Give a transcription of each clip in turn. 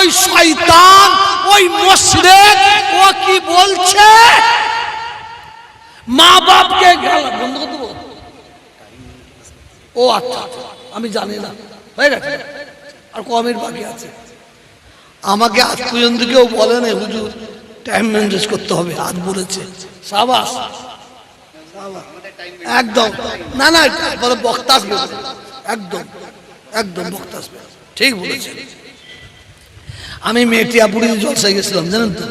ওই শয়তান ওই মশরেক ও কি বলছে? মা বাপকে গেল বন্ধ করে ও আচ্ছা আচ্ছা, আমি জানি না। হয়ে গেছে। আর কমের বাকি আছে। আমাকে আজ পর্যন্ত কেউ বলে না হুজুর টাইম ম্যানেজ করতে হবে আজ বলেছে। সাবাস। একদম। না না বক্তা আসবে একদম। একদম বক্তা আসবে ঠিক বলেছে। আমি মেটিয়াপুরি জলসায় গেছিলাম, জানেন তো?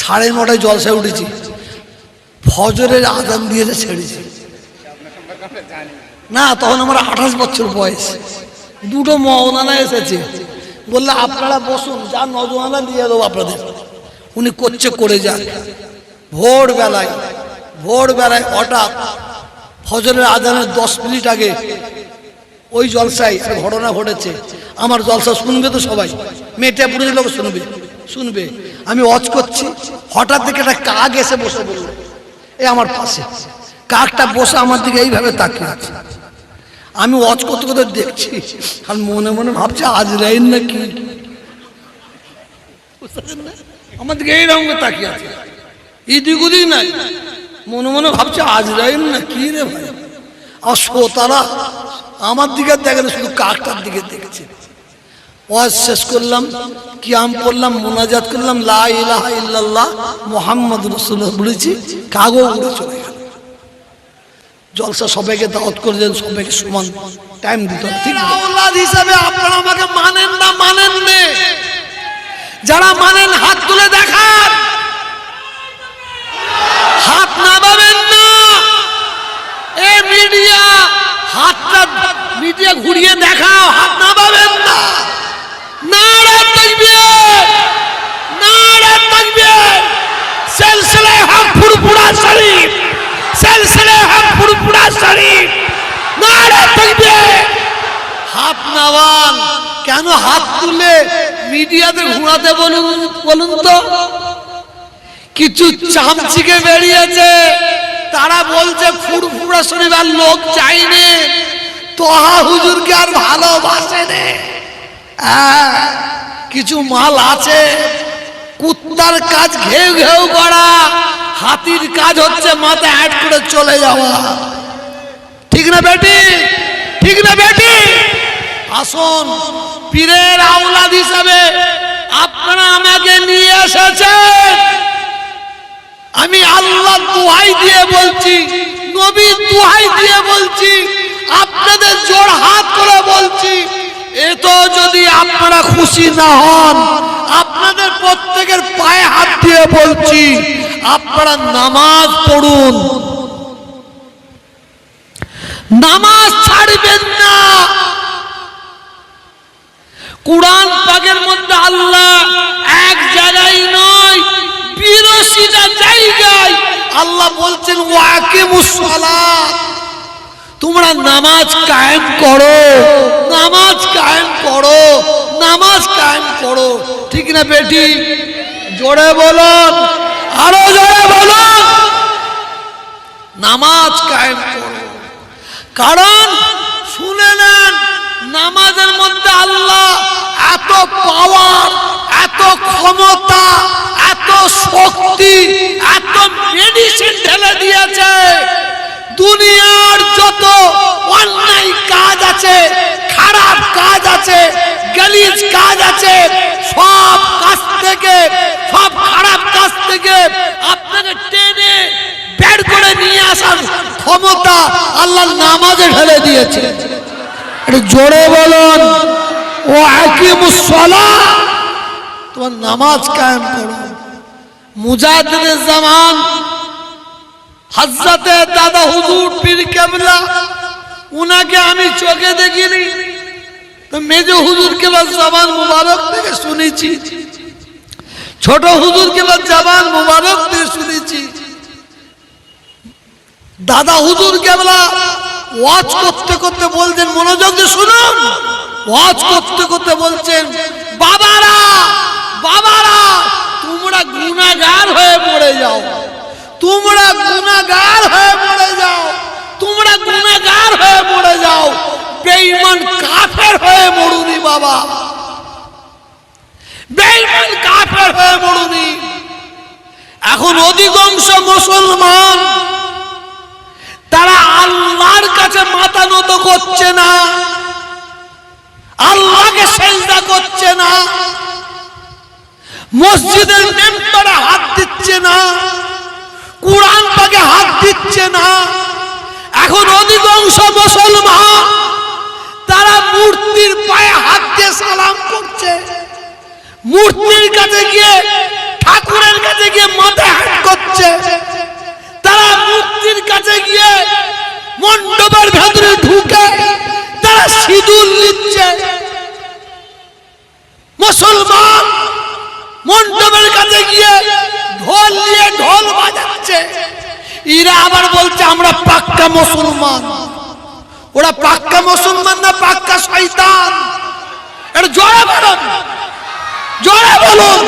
সাড়ে নটায় জলসায় উঠেছি। ফজরের আদান দিয়ে ছেড়েছি। না, তখন আমার আঠাশ বছর বয়স। দুটো মৌলানা এসেছে। বললে, আপনারা বসুন, যা নজওয়ানা দিয়ে দেবো আপনাদের। উনি করছে, করে যান ভোর বেলায় ভোর বেলায় হঠাৎ ফজরের আদানের দশ মিনিট আগে ওই জলসায় একটা ঘটনা ঘটেছে। আমার জলসা শুনবে তো সবাই। মেয়েটা পুরো লোক শুনবে। শুনবে। আমি অজ করছি। হঠাৎ থেকে একটা কাক এসে বসে বলল এই আমার পাশে। কাকটা বসে আমার দিকে এইভাবে তাকিয়ে আছে। আমি অজ করতে করতে দেখছি, আর মনে মনে ভাবছি আজরাইন না কি? আমার দিকে এইরকম করে তাকিয়ে আছে। ইদিক উদিক নাই। মনে মনে ভাবছে আজরাইন না কি রে ভাই? আর শ্রোতারা আমার দিকে দেখে না শুধু কাকটার দিকে দেখেছে। ওয়াজ শেষ করলাম, কিয়াম করলাম, মোনাজাত করলাম, লা ইলাহা ইল্লাল্লাহ, মোহাম্মদ রসুল্লাহ বলেছি, কাগো উড়ে চলে গেল। জলসা সবাইকে দাওয়াত করে দেন, সবাইকে সমান টাইম দিতে ঠিক হিসাবে আপনারা আমাকে মানেন না মানেন নে। যারা মানেন, হাত তুলে দেখান। হাত না এ মিডিয়া হাতটা মিডিয়া ঘুরিয়ে দেখাও, হাত নামাবেন না। নারা তাকবীর কেন হাত তুলে মিডিয়াতে ঘুরাতে বলুন বলুন তো? কিছু চামচিকে বেরিয়েছে। তারা বলছে ফুরফুরা শরীফ আর লোক চাইনে তোহা হুজুরকে আর ভালোবাসে নে। হ্যাঁ, কিছু মাল আছে। কুত্তার কাজ ঘেউ ঘেউ করা। হাতির কাজ হচ্ছে মাথা অ্যাড করে চলে যাওয়া। ঠিক না বেটি? ঠিক না বেটি? আসুন পীরের আওলাদ হিসাবে আপনারা আমাকে নিয়ে এসেছেন। আমি আল্লাহ দুহাই দিয়ে বলছি, নবী দুহাই দিয়ে বলছি, আপনাদের জোর হাত করে বলছি এত যদি আপনারা খুশি না হন, আপনাদের প্রত্যেকের পায়ে হাত দিয়ে বলছি, আপনারা নামাজ পড়ুন। নামাজ ছাড়বেন না। কোরআন পাকের মধ্যে আল্লাহ এক জায়গায় নয় বিরশিটা জায়গায় আল্লাহ বলছেন, ওয়াকিমুস সালাত। তোমরা নামাজ কায়েম করো, নামাজ কায়েম করো, নামাজ কায়েম করো। ঠিক না বেটি? জোরে বলুন, আরও জোরে বলুন। নামাজ কায়েম করো। কারণ শুনে নেন নামাজের মধ্যে আল্লাহ এত পাওয়ার এত ক্ষমতা, এত শক্তি, এত মেডিসিন ঢেলে দিয়েছে। দুনিয়ার যত অন্যায় কাজ আছে, খারাপ কাজ আছে, গালিজ কাজ আছে, সব কাজ থেকে, সব খারাপ কাজ থেকে আপনাকে টেনে বের করে নিয়ে আসার ক্ষমতা আল্লাহ নামাজে ঢেলে দিয়েছে। একটু জোরে বলুন। ও আকিমুসলা তোমার নামাজ কায়েম করো। মুজাহিদের জামান হজরতে দাদা হুজুর পীর কেবলা, উনাকে আমি চোখে দেখিনি। তো মেজ হুজুরকে বা জামান মুবারক থেকে শুনেছি। ছোট হুজুরকে বা জামান মুবারক থেকে শুনেছি। দাদা হুজুর কেবলা ওয়াজ করতে করতে বলছেন, মনোযোগ দিয়ে শুনুন। ওয়াজ করতে করতে বলছেন, বাবারা বাবারা, তোমরা গুনাহগার হয়ে পড়ে যাও। তোমরা গুনাহগার হয়ে পড়ে যাও। তোমরা গুনাহগার হয়ে পড়ে যাও। বেঈমান কাফের হয়ে মরুনি, বাবা। বেঈমান কাফের হয়ে মরুনি। এখন অধিকাংশ মুসলমান আল্লাহর কাছে মাথা নত করছে না। আল্লাহকে সেজদা করছে না। মসজিদের মেম্বারে হাত দিচ্ছে না। কোরআন পাকে হাত দিচ্ছে না। এখন অধিকাংশ মুসলমান তারা মূর্তির পায়ে হাত দিয়ে সালাম করছে। মূর্তির কাছে গিয়ে ঠাকুরের কাছে গিয়ে মাথা হাত করছে তারা মূর্তির কাছে গিয়ে মণ্ডপের ভেতরে ঢুকে তারা সিঁদুর নিচ্ছে মুসলমান মণ্ডপের কাছে গিয়ে ঢোল নিয়ে ঢোল বাজাচ্ছে। এরা আবার বলছে, আমরা পাক্কা মুসলমান। ওরা পাক্কা মুসলমান না পাক্কা শয়তান? এটা জোরে বলুন। জোরে বলুন।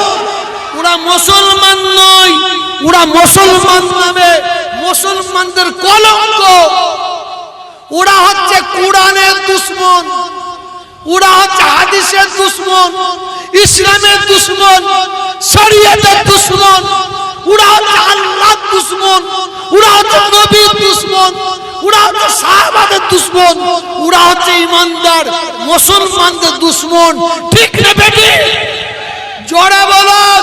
ওরা মুসলমান নয়, ওরা মুসলমান নামে মুসলমানদের কলঙ্ক। ওরা হচ্ছে কোরআনের দুশ্মন। ওরা হচ্ছে হাদিসের দুশ্মন, ইসলামের দুশ্মন, শরীয়তের দুশ্মন। ওরা হচ্ছে আল্লাহর দুশ্মন, ওরা হচ্ছে নবীর দুশ্মন, ওরা হচ্ছে সাহাবাদের দুশ্মন, ওরা হচ্ছে ইমানদার, মুসলমানদের দুশ্মন। ঠিক না বেটি? জোরে বলুন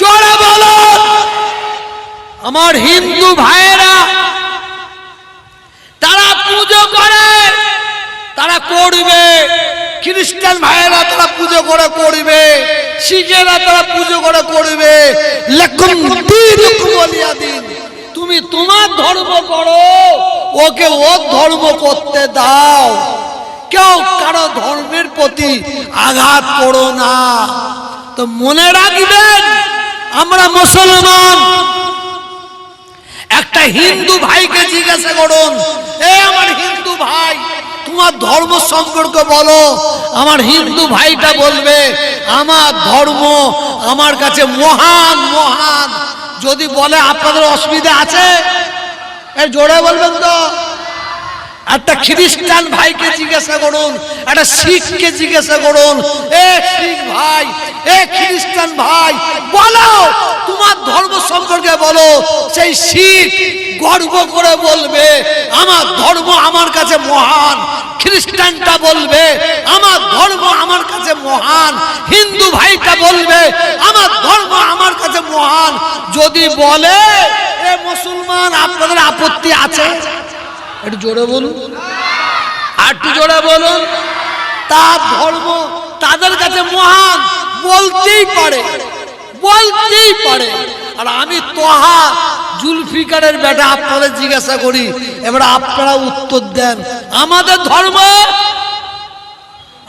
জোরে বলুন। আমার হিন্দু ভাইয়েরা তারা পুজো করে, তারা করবে। খ্রিস্টান ভাইয়েরা তারা পুজো করে, করবে। শিখেরা তারা পুজো করে, করবে। তুমি তোমার ধর্ম করো, ওকে ওর ধর্ম করতে দাও। কেউ কারও ধর্মের প্রতি আঘাত করো না। তো মনে রাখবেন, আমরা মুসলমান। একটা হিন্দু ভাইকে জিজ্ঞাসা করুন, এ আমার হিন্দু ভাই, তোমার ধর্ম সম্পর্কে বলো। আমার হিন্দু ভাইটা বলবে, আমার ধর্ম আমার কাছে মহান মহান। যদি বলে আপনাদের অসুবিধা আছে এ জোরে বলবেন তো। একটা খ্রিস্টান ভাইকে জিজ্ঞাসা করুন, একটা শিখকে জিজ্ঞাসা করুন, এ শিখ ভাই, এ খ্রিস্টান ভাই, বলো, তোমার ধর্ম সম্পর্কে বলো, সেই শিখ গর্ব করে বলবে, আমার ধর্ম আমার কাছে মহান, খ্রিস্টানটা বলবে, আমার ধর্ম আমার কাছে মহান, হিন্দু ভাইটা বলবে, আমার ধর্ম আমার কাছে মহান। যদি বলে, এ মুসলমান, আপনাদের আপত্তি আছে? একটু জোরে বলুন। একটু জোরে বলুন। তার ধর্ম তাদের কাছে মহান বলতেই পারে বলতেই পারে। আর আমি তোহা জুলফিকারের বেটা আপনাদের জিজ্ঞাসা করি এবার আপনারা উত্তর দেন। আমাদের ধর্ম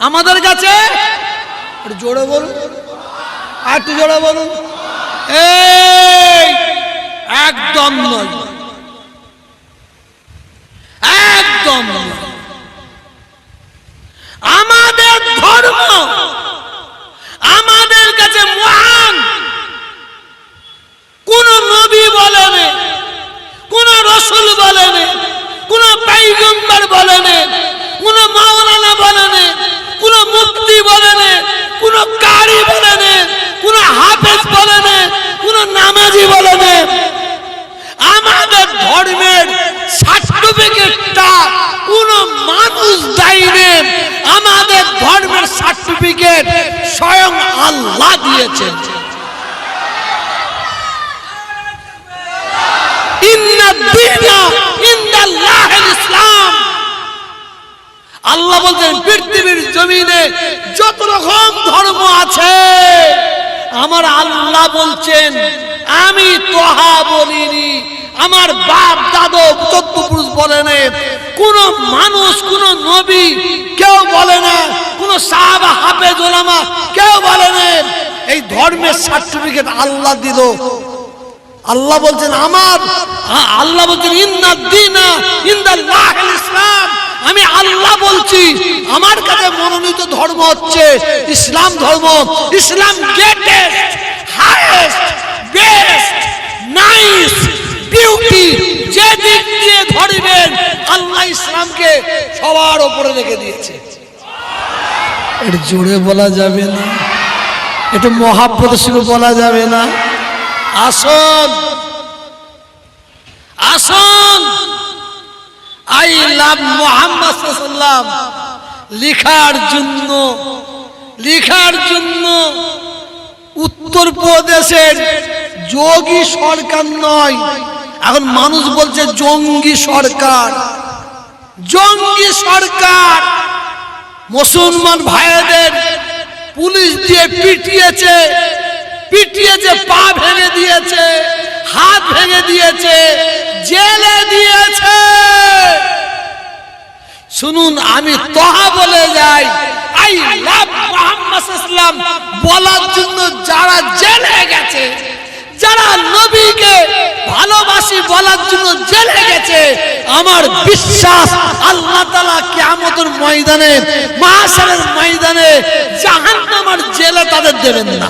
আমাদের কাছে? একটু জোরে বলুন। আর একটু জোরে বলুন। এই একদম নয় একদম নয়। আমাদের ধর্ম আমাদের কাছে মহান কোন নবী বলেন কোন রসুল বলেন কোন পাইগম্বর বলেন কোন মাওলানা বলেন কোন মুক্তি বলেন কোন কারি বলেন কোন হাফেজ বলেন কোন নামাজি বলেন আমাদের ধর্মের সার্টিফিকেটটা কোন মানুষ দেয়নি আমাদের ধর্মের সার্টিফিকেট স্বয়ং আল্লাহ দিয়েছেন ইন্না দীনা ইন্দাল্লাহিল ইসলাম। আল্লাহ বলছেন, পৃথিবীর জমিনে যত রকম ধর্ম আছে, আমার আল্লাহ বলছেন, আমি তোহা বলিনি, আমার বাপ দাদু চোদ্দ পুরুষ বলে কোন মানুষ, কোন নবী কেউ বলে না, কোন সাহাবা হাফেজ ওলামা কেউ বলে না, এই ধর্মের সার্টিফিকেট আল্লাহ দিল। আল্লাহ বলছেন, আমার আল্লাহ বলছেন, ইন্না দিনা ইন্দাল্লাহ ইসলাম। আমি আল্লাহ বলছি, আমার কাছে মনোনীত ধর্ম হচ্ছে ইসলাম ধর্ম। Islam greatest highest best nice beauty যে দিক দিয়ে ধরবেন, আল্লাহ ইসলামকে সবার ওপরে রেখে দিয়েছে। এর জোরে বলা যাবে না। এটা শুরু বলা যাবে না। আসুন। আসন। আই লাভ মোহাম্মদ সাল্লাম লিখার জন্য লিখার জন্য উত্তরপ্রদেশের যোগী সরকার নয়। এখন মানুষ বলছে জঙ্গি সরকার। জঙ্গি সরকার। মুসলমান ভাইদের পুলিশ দিয়ে পিটিয়েছে। পিটিয়েছে পা ভেঙে দিয়েছে, হাত ভেঙে দিয়েছে, জেলে দিয়েছে। শুনুন, আমি তহা বলে যাই, আই লাভ মোহাম্মদ ইসলাম বলার জন্য যারা জেলে গেছে, যারা নবীকে ভালোবাসি বলার জন্য জেলে গেছে, আমার বিশ্বাস আল্লাহ তালা কেমতের ময়দানে মাসারের ময়দানে জাহান্নামার জেলে তাদের দেবেন না।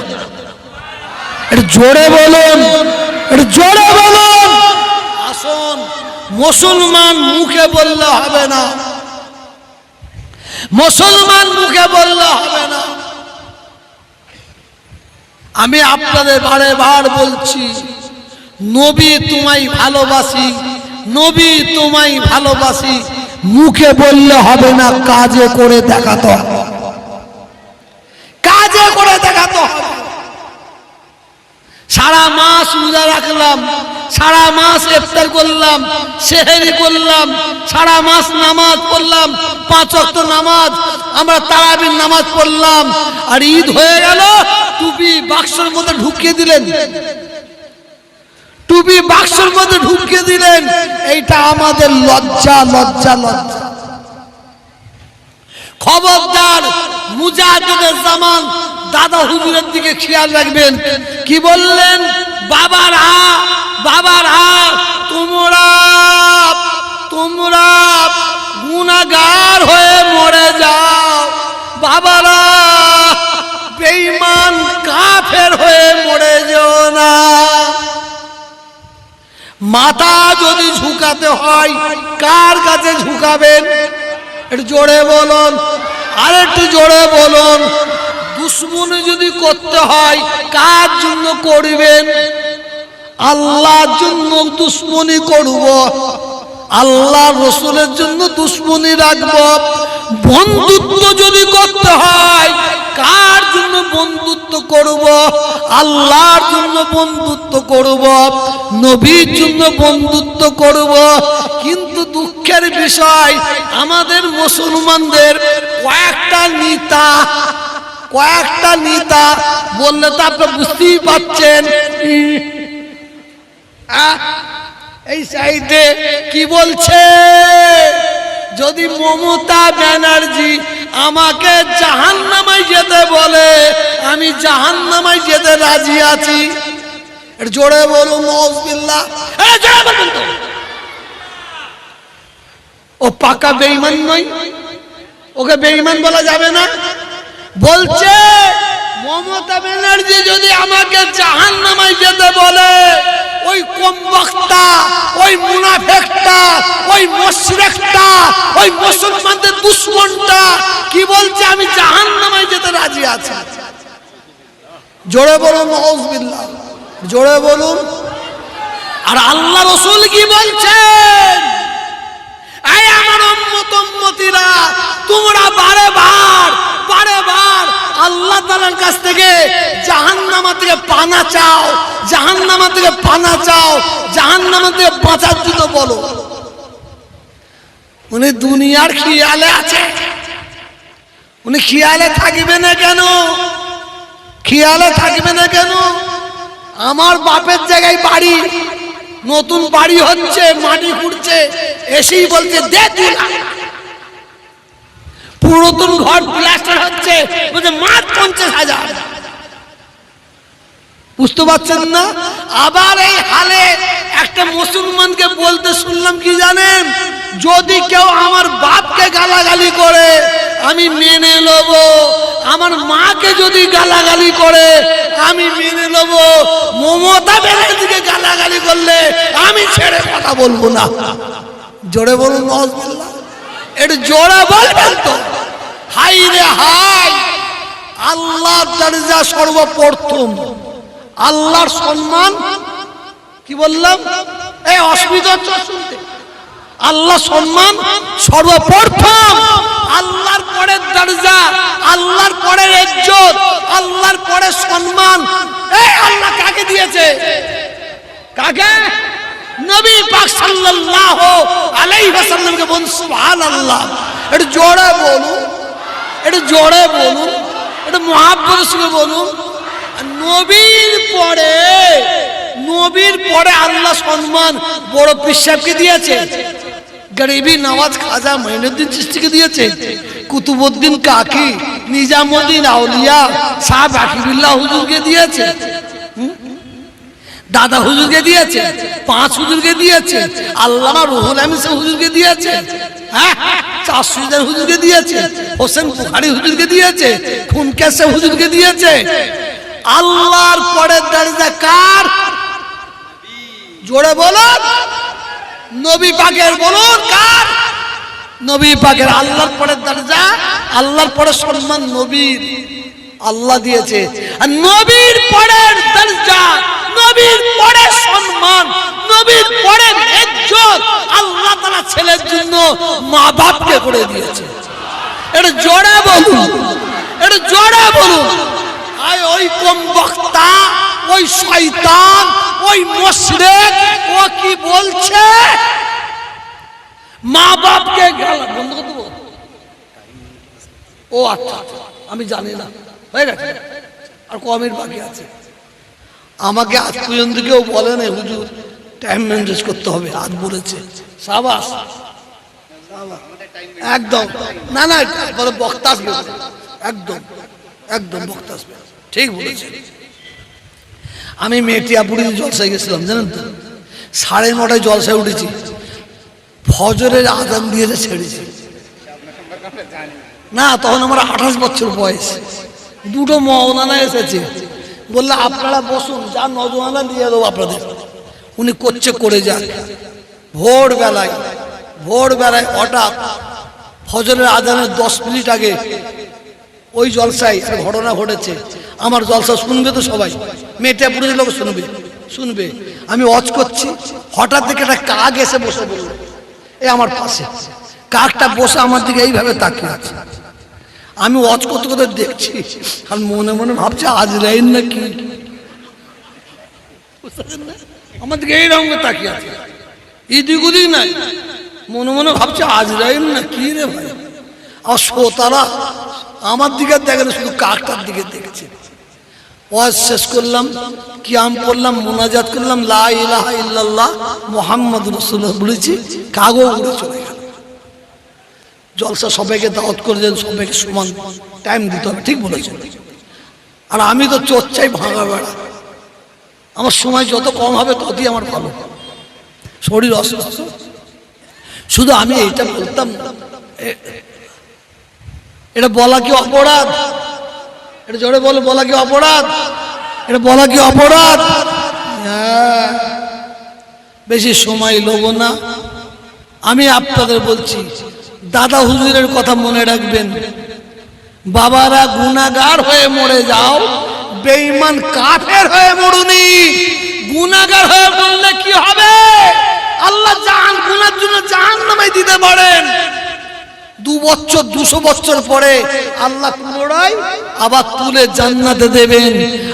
জোরে বলুন জোরে বলুন। আসুন, মুসলমান মুখে বললে হবে না। মুসলমান মুখে বললে হবে না। আমি আপনাদের বারে বার বলছি, নবী তোমায় ভালোবাসি, নবী তোমায় ভালোবাসি, মুখে বললে হবে না, কাজে করে দেখাতে কাজে করে দেখাতে হবে। সারা মাস রোজা রাখলাম, সারা মাস ইফতার করলাম, সেহেরি করলাম, সারা মাস নামাজ পড়লাম, পাঁচ ওয়াক্ত নামাজ, আমরা তারাবির নামাজ পড়লাম, আর ঈদ হয়ে গেল, টুপি বাক্সের মধ্যে ঢুকিয়ে দিলেন। টুপি বাক্সের মধ্যে ঢুকিয়ে দিলেন, এইটা আমাদের লজ্জা লজ্জা লজ্জা। খবরদার মুজাহিদের জামান দাদা হুজুরের দিকে খেয়াল রাখবেন। কি বললেন? বাবার হা বাবার হা, তোমরা তোমরা গুনাগার হয়ে মরে যাও। বাবারা, বেঈমান কাফের হয়ে মরে যেও না। মাথা যদি ঝুঁকাতে হয়, কার কাছে ঝুঁকাবেন? একটু জোরে বলুন আর একটু জোরে বলুন। দুশ্মনী যদি করতে হয়, কার জন্য করবেন? আল্লাহর জন্য দুশ্মনী করব। আল্লাহ রসুলের জন্য দুশ্মনী রাখব। বন্ধুত্ব যদি করতে হয়, কার জন্য বন্ধুত্ব করব? আল্লাহর জন্য বন্ধুত্ব করব। নবীর জন্য বন্ধুত্ব করব। কিন্তু দুঃখের বিষয়, আমাদের মুসলমানদের কয়েকটা নেতা কয়েকটা নেতা বললে তো আপনি বুঝতেই পারছেন। এই সাইডে কি বলছে? যদি মমতা ব্যানার্জি আমাকে জাহান্নামায় যেতে বলে, আমি জাহান্নামায় যেতে রাজি আছি। জোরে বলুন ও পাকা বেইমান নয়। ওকে বেইমান বলা যাবে না। বলছে, মমতা ব্যানার্জি যদি আমাকে জাহান নামায় যেতে বলে, ওই কম বক্তা ওই মুনাফেকটা, ওই মশরেকটা, ওই মুসলমানদের দুশ্মনটা, কি বলছে, আমি জাহান নামায় যেতে রাজি আছি। জোরে বলুন নজবিল্লাহ জোরে বলুন। আর আল্লাহ রসুল কি বলছেন? আমার তোমরা বারে বার আল্লাহ তাআলার কাছ থেকে জাহান্নামা থেকে পানা চাও, জাহান্নামা থেকে পানা চাও, জাহান্নামা থেকে বাঁচার বলো। উনি দুনিয়ার খেয়ালে আছে। উনি খেয়ালে থাকবে না কেন? খেয়ালে থাকবে না কেন? আমার বাপের জায়গায় বাড়ি, নতুন বাড়ি হচ্ছে, মাটি খুঁড়ছে, এসেই বলছে, দে তুই লাখ। পুরাতন ঘর প্লাস্টার হচ্ছে, বলছে, মাত্র পঞ্চাশ হাজার। বুঝতে পারছেন না? আবার এই হালে একটা মুসলমানকে বলতে শুনলাম কি জানেন? যদি কেউ আমার বাপকে গালাগালি করে, আমি মেনে নেব। আমার মাকে যদি গালাগালি করে, আমি মেনে নেব। মমতা ব্যানার্জিকে গালাগালি করলে আমি ছেড়ে কথা বলব না। জোরে বলুন একটু জোরে বলবেন তো। হাই রে হাই। আল্লাহ আল্লাহর দরজা সর্বপ্রথম। আল্লাহর সম্মান, কি বললাম? এই অসুবিধা হচ্ছে শুনতে। আল্লাহ সম্মান সর্বপ্রথম। আল্লাহর পরে দরজা, আল্লাহর পরে ইজ্জত, আল্লাহর পরে সম্মান। এই আল্লাহ কাকে দিয়েছে? কাকে? নবী পাক সাল্লাল্লাহু আলাইহি ওয়াসাল্লামকে বলুন, সুবহানাল্লাহ। একটু জোরে বলুন। একটু জোরে বলুন মহাব্বতের সঙ্গে বলুন। নবীর পরে নবীর পরে আল্লাহ সম্মান বড় পিসাবকে দিয়েছে। গরিবী নওয়াজ খাজা মঈনুদ্দিন চিস্তিকে দিয়েছে। কুতুবুদ্দিন কাকি, নিজামুদ্দিন আউলিয়া শাহ বাকিবুল্লাহ হুজুরকে দিয়েছে। দাদা হুজুরকে দিয়েছে, পাঁচ হুজুরকে দিয়েছে, আল্লামা রুহুল আমিন সাহেব হুজুরকে দিয়েছে। হ্যাঁ আল্লাহর পরে দরজা কার? জোরে বলুন। নবী পাকের বলুন কার? নবী পাকের আল্লাহর পরে দরজা, আল্লাহর পরে সম্মান নবীর। আল্লাহ দিয়েছে। আর নবীর পরের দরজা নবীর পরে সম্মান নবীর পরে ইজ্জত আল্লাহ তাআলা ছেলের জন্য মা বাপকে করে দিয়েছে। এটা জোরে বলুন এটা জোরে বলুন। ওই ওই শয়তান ওই মুশরিক ও কি বলছে? মা বাপকে গেল বন্ধ করে দেবো ও আচ্ছা আচ্ছা, আমি জানি না হয়ে গেছে। আর কমের বাকি আছে। আমাকে আজ পর্যন্ত কেউ বলে না হুজুর টাইম ম্যানেজ করতে হবে আজ বলেছে। সাবাস। একদম। না না বলে বক্তা একদম। একদম বক্তা ঠিক বলেছে। আমি মেটিয়াপুরি জলসায় গেছিলাম, জানেন তো? সাড়ে নটায় জলসায় উঠেছি। ফজরের আদান দিয়ে ছেড়েছি। না, তখন আমার আঠাশ বছর বয়স। দুটো মৌলানা এসেছে। বললে, আপনারা বসুন, যা নজওয়ানা দিয়ে দেবো আপনাদের। উনি করছে, করে যান ভোর বেলায় ভোর বেলায় হঠাৎ ফজরের আদানের দশ মিনিট আগে ওই জলসায় ঘটনা ঘটেছে। আমার জলসা শুনবে তো সবাই। মেয়েটা পুরো লোক শুনবে শুনবে। আমি অজ করছি, হঠাৎ দেখে একটা কাক এসে বসে বলল এ আমার পাশে। কাকটা বসে আমার দিকে এইভাবে তাকিয়ে আছে। আমি অজ করতে করতে দেখছি। আর মনে মনে ভাবছি আজ রাইন না কি দিকে এইরকম তাকিয়ে আছে। এদিক ওদিক নাই। মনে মনে ভাবছে আজ রাইন না কি রে ভাই? আর শ্রোতারা আমার দিকে দেখে না, শুধু কাকটার দিকে দেখছে। ওয়াজ শেষ করলাম কিয়াম করলাম মোনাজাত করলাম লা ইলাহা ইল্লাল্লাহ মোহাম্মদ রসুল্লাহ বলেছি কাগজ উড়ে চলে গেল। জলসা সবাইকে দাওয়াত করে দেন সবাইকে সমান টাইম দিতে হবে ঠিক বলেছেন। আর আমি তো চর্চাই ভাঙা বেড়া। আমার সময় যত কম হবে ততই আমার ভালো। শরীর অসুস্থ। শুধু আমি এইটা বলতাম না, এটা বলা কি অপরাধ? এটা জোরে বলে বলা কি অপরাধ? এটা বলা কি অপরাধ? হ্যাঁ। বেশি সময় লোব না। আমি আপনাদের বলছি দাদা হুজুরের কথা মনে রাখবেন। বাবারা গুনাগার হয়ে মরে যাও, বেঈমান কাফের হয়ে মরুনি। গুনাগার হয়ে মরলে কি হবে? আল্লাহ জাহান গুনার জন্য জাহান নামে দিতে পারেন। দু বছর, দুশো বছর পরে আল্লাহ পুনরায় আবার তুলে জান্নাতে দেবেন।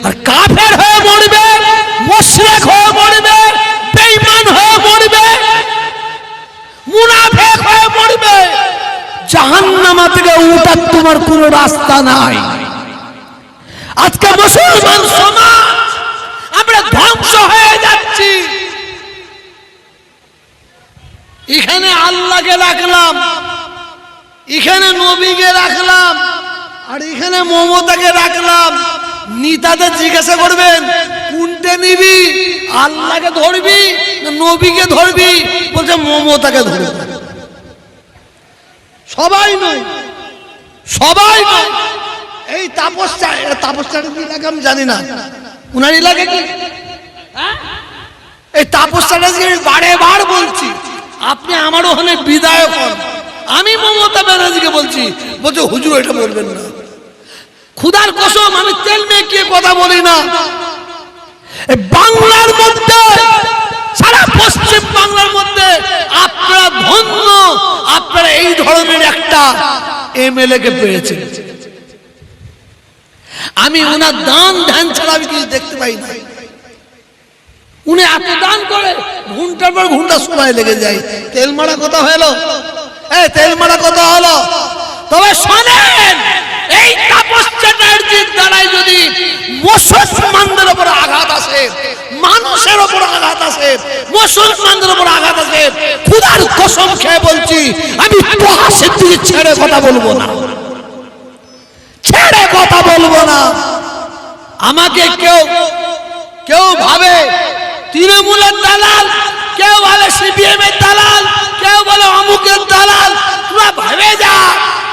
আর কাফের হয়ে মরবে, মুশরিক হয়ে মরবে, বেঈমান হয়ে মরবে, মুনাফিক হয়ে মরবে। জাহান্নামা থেকে উঠার তোমার কোনো রাস্তা নাই। আজকে মুসলমান সমাজ, আমরা ধ্বংস হয়ে যাচ্ছি। এখানে আল্লাহকে রাখলাম, এখানে নবীকে রাখলাম, আর এখানে মমতাকে রাখলাম। নিতাদের জিজ্ঞাসা করবেন, কোনটা নিবি? আল্লাহকে ধরবি নবীকে ধরবি? বলছে, মমতাকে ধরবি। সবাই নয়। সবাই নয়। এই তাপসটা এটা তাপসটাকে কি এলাকা আমি জানি না। উনার এলাকা কি? হ্যাঁ? এই তাপসটাকে আমি বারে বার বলছি আপনি আমার ওখানে বিদায়ক হন। আমি মমতা ব্যানার্জিকে বলছি বলছে হুজুর এটা বলবেন না। খুদার কসম আমি তেল মেকিয়ে কথা বলি না? বাংলার মধ্যে পশ্চিম বাংলার মধ্যে আপনারা ধন্য, আপনারা এই ধরনের একটা এমএলএ কে পেয়েছেন। আমি ওনার দান ধ্যান ছাড়া আমি কিছু দেখতে পাই না। উনি এত দান করে, ঘুমটার পর ঘণ্টা সময় লেগে যায়। তেল মারা কথা হলো? এই তেল মারা কথা হলো? তবে শোনেন! এই তাপস চ্যাটার্জির দ্বারাই যদি মুসলমানদের উপর আঘাত আসে, মানুষের উপর আঘাত আসে, মুসলমানদের উপর আঘাত আসে, খুদার কসম খেয়ে বলছি, আমি প্রহাসের দিকে ছেড়ে কথা বলব না। ছেড়ে কথা বলব না। আমাকে কেউ কেউ ভাবে তৃণমূলের দালাল, কেউ বলে সিপিএম এর দালাল, কেউ বলে অমুকের দালাল, তোরা ভেবে যা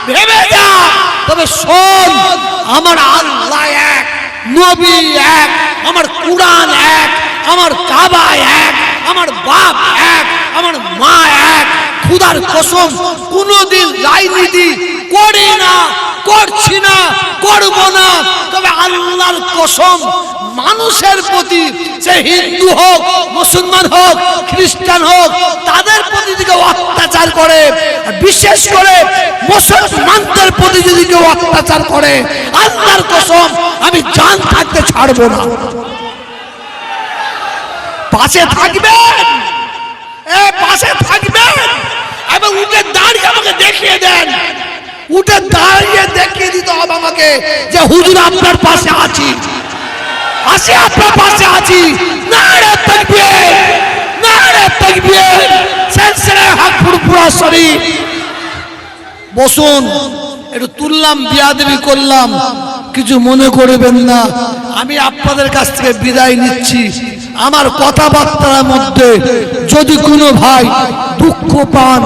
ভেবে যা। তবে শোন, আমার আল্লাহ এক, নবী এক, আমার কুরআন এক, আমার কাবা এক, আমার বাপ এক, আমার মা এক খুদার কসম, কোনোদিন রাজনীতি করি না, করছি না, করব না। তবে আল্লাহর কসম, মানুষের প্রতি সে হিন্দু হোক, মুসলমান হোক, খ্রিস্টান হোক, তাদের প্রতি দিকে অত্যাচার করে, বিশেষ করে মুসলমানদের প্রতি যদি কেউ অত্যাচার করে, আল্লাহর কসম, আমি জান থাকতে ছাড়বো না। পাশে থাকবেন। এ, পাশে উঠে দাঁড়িয়ে আমাকে দেখিয়ে দেন। উঠে দাঁড়িয়ে দেখিয়ে দিতে হবে আমাকে যে হুজুর আপনার পাশে আছি। আসি আপনার পাশে আছি। নারে তাকবীর নারে তাকবীর। সিলসিলা হক ফুরফুরা শরীফ। বসুন, একটু তুললাম, বিয়াদবি করলাম। কিছু মনে করবেন না। আমি আপনাদের কাছ থেকে বিদায় নিচ্ছি। আমার কথাবার্তার মধ্যে যদি কোনো ভাই দুঃখ পান,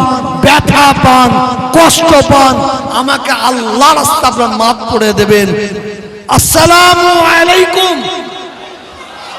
ব্যথা পান, কষ্ট পান, আমাকে আল্লাহ রাস্তা আপনার মাফ করে দেবেন। আসসালামু আলাইকুম।